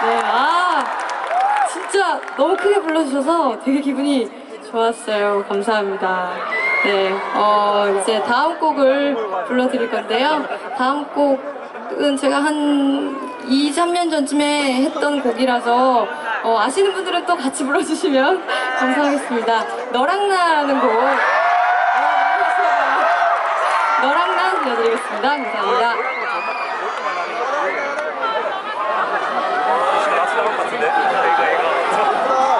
네, 아, 진짜 너무 크게 불러주셔서 되게 기분이 좋았어요. 감사합니다. 네, 어, 이제 다음 곡을 불러드릴 건데요. 다음 곡은 제가 한 2, 3년 전쯤에 했던 곡이라서 어, 아시는 분들은 또 같이 불러주시면 감사하겠습니다. 너랑 나라는 곡. 어, 너랑 나 들려드리겠습니다. 감사합니다. 反発で正が。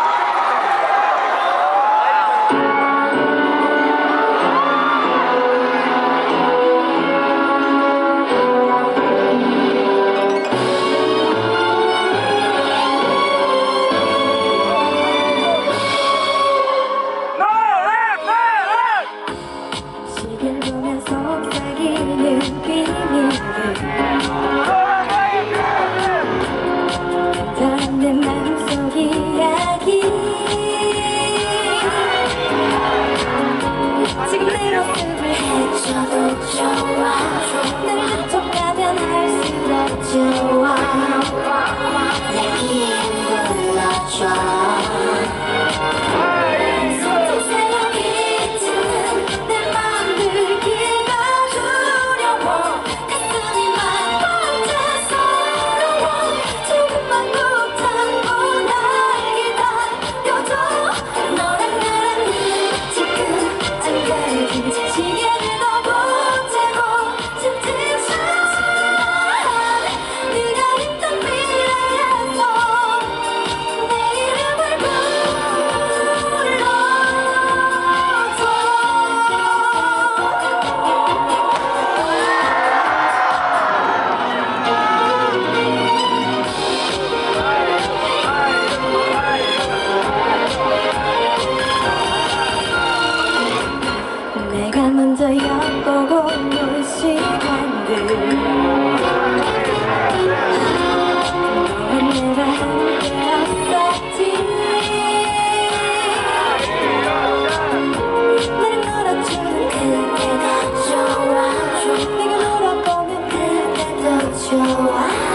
내 마음속 이야기. 지금 내 모습을 헤쳐도 Wow.